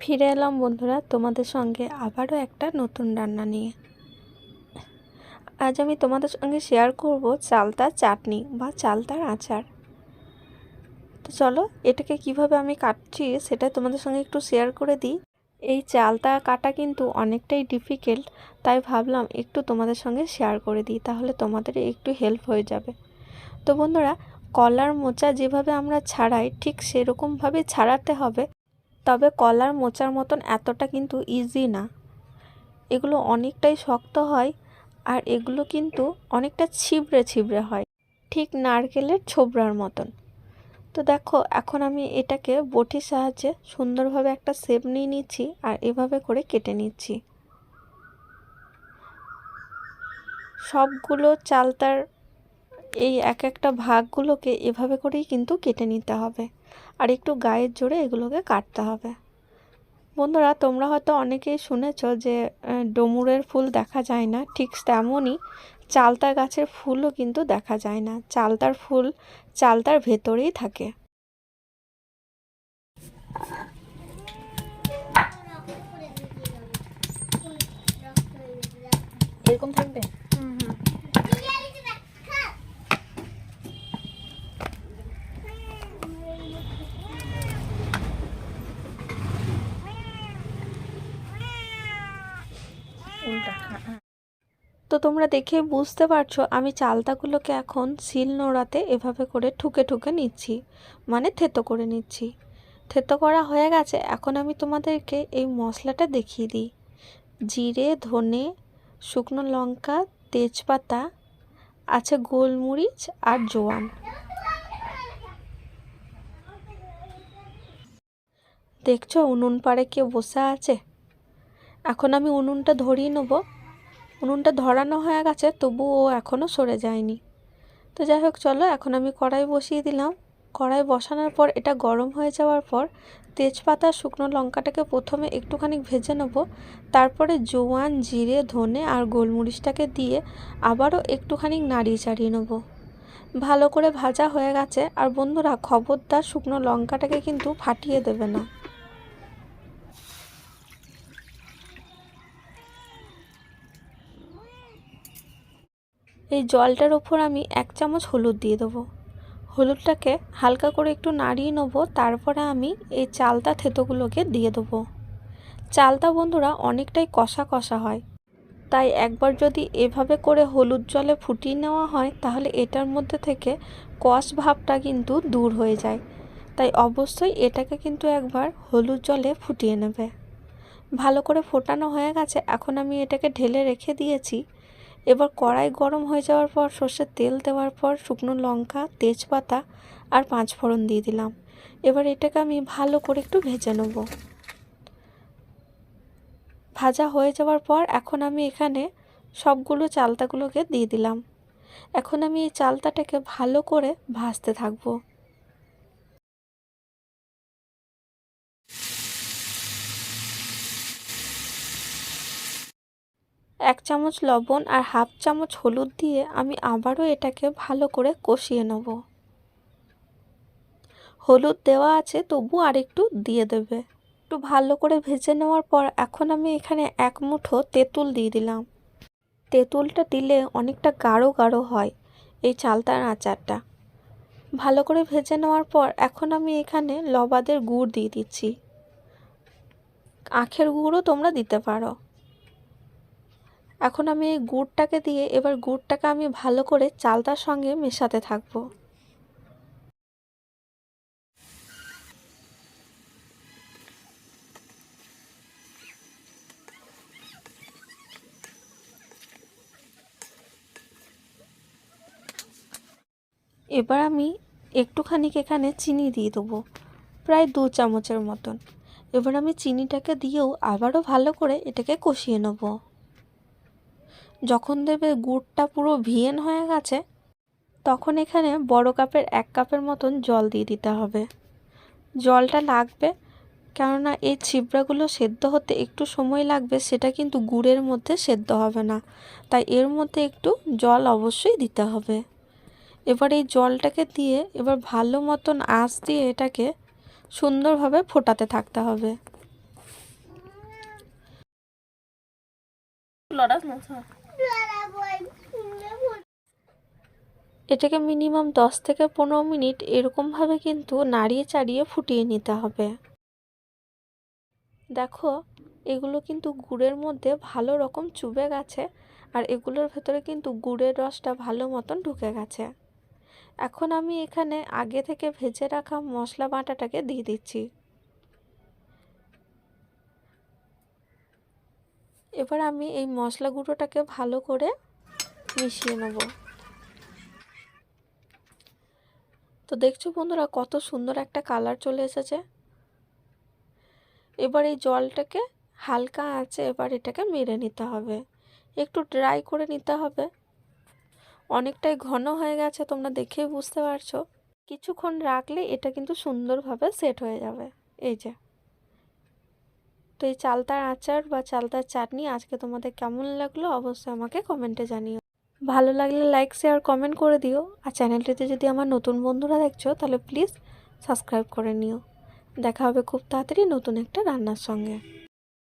ফিরে এলাম বন্ধুরা তোমাদের সঙ্গে আবারও একটা নতুন রান্না নিয়ে। আজ আমি তোমাদের সঙ্গে শেয়ার করব চালতার চাটনি বা চালতার আচার। তো চলো, এটাকে কীভাবে আমি কাটছি সেটা তোমাদের সঙ্গে একটু শেয়ার করে দিই। এই চালতা কাটা কিন্তু অনেকটাই ডিফিকাল্ট তাই ভাবলাম একটু তোমাদের সঙ্গে শেয়ার করে দিই, তাহলে তোমাদের একটু হেল্প হয়ে যাবে। তো বন্ধুরা, কলার মোচা যেভাবে আমরা ছাড়াই, ঠিক সেরকমভাবে ছাড়াতে হবে। তবে কলার মোচার মতন এতটা কিন্তু ইজি না। এগুলো অনেকটাই শক্ত হয় আর এগুলো কিন্তু অনেকটা ছিবড়ে ছিবড়ে হয়, ঠিক নারকেলের ছোবড়ার মতন। তো দেখো, এখন আমি এটাকে বটির সাহায্যে সুন্দরভাবে একটা শেপ নিয়ে নিচ্ছি আর এভাবে করে কেটে নিচ্ছি। সবগুলো চালতার এই এক একটা ভাগগুলোকে এভাবে করেই কিন্তু কেটে নিতে হবে। আর একটু গায়ের জোরে এগুলোকে কাটতে হবে। বন্ধুরা, তোমরা হয়তো অনেকেই শুনেছ যে ডমুরের ফুল দেখা যায় না। ঠিক তেমনই চালতা গাছের ফুলও কিন্তু দেখা যায় না। চালতার ফুল চালতার ভেতরেই থাকে। এরকম থাকবে? তো তোমরা দেখে বুঝতে পারছ আমি চালতাগুলোকে এখন শিল নোড়াতে এভাবে করে ঠুকে ঠুকে নিচ্ছি মানে থেতো করে নিচ্ছি। থেতো করা হয়ে গেছে এখন আমি তোমাদেরকে এই মশলাটা দেখিয়ে দিই। জিরে ধনে শুকনো লঙ্কা তেজপাতা আছে গোলমরিচ আর জোয়ান। দেখছ উনুন পাড়ে কেউ বসে আছে? এখন আমি উনুনটা ধরিয়ে নেব। উনুনটা ধরানো হয়ে গেছে তবু ও এখনও সরে যায়নি। তো যাই হোক, চলো, এখন আমি কড়াই বসিয়ে দিলাম। কড়াই বসানোর পর, এটা গরম হয়ে যাওয়ার পর, তেজপাতা, শুকনো লঙ্কাটাকে প্রথমে একটুখানি ভেজে নেব। তারপরে জোয়ান, জিরে, ধনে আর গোলমরিচটাকে দিয়ে আবারও একটুখানি নাড়িয়ে চাড়িয়ে নেব। ভালো করে ভাজা হয়ে গেছে। আর বন্ধুরা, খবরদার শুকনো লঙ্কাটাকে কিন্তু ফাটিয়ে দেবে না। এই জলটার ওপর আমি এক চামচ হলুদ দিয়ে দেবো। হলুদটাকে হালকা করে একটু নাড়িয়ে নেব, তারপরে আমি এই চালতা থেতোগুলোকে দিয়ে দেবো। চালতা বন্ধুরা অনেকটাই কষা কষা হয়। তাই একবার যদি এভাবে করে হলুদ জলে ফুটিয়ে নেওয়া হয়, তাহলে এটার মধ্যে থেকে কষ ভাবটা কিন্তু দূর হয়ে যায়। তাই অবশ্যই এটাকে কিন্তু একবার হলুদ জলে ফুটিয়ে নেবে। ভালো করে ফোটানো হয়ে গেছে, এখন আমি এটাকে ঢেলে রেখে দিয়েছি। এবার কড়াই গরম হয়ে যাওয়ার পর সর্ষের তেল দেওয়ার পর শুকনো লঙ্কা, তেজপাতা আর পাঁচ ফোড়ন দিয়ে দিলাম। এবার এটাকে আমি ভালো করে একটু ভেজে নেব। ভাজা হয়ে যাওয়ার পর এখন আমি এখানে সবগুলো চালতাগুলোকে দিয়ে দিলাম। এখন আমি এই চালতাটাকে ভালো করে ভাজতে থাকব। এক চামচ লবণ আর হাফ চামচ হলুদ দিয়ে আমি আবারও এটাকে ভালো করে কষিয়ে নেব। হলুদ দেওয়া আছে, তবু আর একটু দিয়ে দেবে। একটু ভালো করে ভেজে নেওয়ার পর এখন আমি এখানে এক মুঠো তেঁতুল দিয়ে দিলাম। তেঁতুলটা দিলে অনেকটা গাঢ় গাঢ় হয় এই চালতার আচারটা। ভালো করে ভেজে নেওয়ার পর এখন আমি এখানে লবাদের গুড় দিয়ে দিচ্ছি। আখের গুড়ও তোমরা দিতে পারো। এখন আমি এই গুড়টাকে দিয়ে এবার গুড়টাকে আমি ভালো করে চালতার সঙ্গে মেশাতে থাকব। এবার আমি একটুখানি এখানে চিনি দিয়ে দেবো, প্রায় দু চামচের মতন। এবার আমি চিনিটাকে দিয়েও আবারও ভালো করে এটাকে কষিয়ে নেব। যখন দেবে গুড়টা পুরো ভিয়েন হয়ে গেছে, তখন এখানে বড় কাপের এক কাপের মতন জল দিয়ে দিতে হবে। জলটা লাগবে, কেননা এই ছিবড়াগুলো সেদ্ধ হতে একটু সময় লাগবে, সেটা কিন্তু গুড়ের মধ্যে সেদ্ধ হবে না। তাই এর মধ্যে একটু জল অবশ্যই দিতে হবে। এবার এই জলটাকে দিয়ে এবার ভালো মতন আঁচ দিয়ে এটাকে সুন্দরভাবে ফোটাতে থাকতে হবে। এটাকে মিনিমাম দশ থেকে পনেরো মিনিট এরকমভাবে কিন্তু নাড়িয়ে চাড়িয়ে ফুটিয়ে নিতে হবে। দেখো, এগুলো কিন্তু গুড়ের মধ্যে ভালো রকম চুবে গেছে আর এগুলোর ভেতরে কিন্তু গুড়ের রসটা ভালো মতন ঢুকে গেছে। এখন আমি এখানে আগে থেকে ভেজে রাখা মশলা বাটাটাকে দিয়ে দিচ্ছি। এবার আমি এই মশলা গুঁড়োটাকে ভালো করে মিশিয়ে নেব। তো দেখছ বন্ধুরা, কত সুন্দর একটা কালার চলে এসেছে। এবার এই জলটাকে হালকা আছে এবার এটাকে মেরে নিতে হবে। একটু ড্রাই করে নিতে হবে। অনেকটাই ঘন হয়ে গেছে, তোমরা দেখেই বুঝতে পারছ। কিছুক্ষণ রাখলে এটা কিন্তু সুন্দরভাবে সেট হয়ে যাবে। এই যে। তো এই চালতার আচার বা চালতার চাটনি আজকে তোমাদের কেমন লাগল অবশ্যই আমাকে কমেন্টে জানিও। ভালো লাগলে লাইক শেয়ার কমেন্ট করে দিও। আর চ্যানেলটিতে যদি আমার নতুন বন্ধুরা দেখছ, তাহলে প্লিজ সাবস্ক্রাইব করে নিও। দেখা হবে খুব তাড়াতাড়ি নতুন একটা রান্নার সঙ্গে।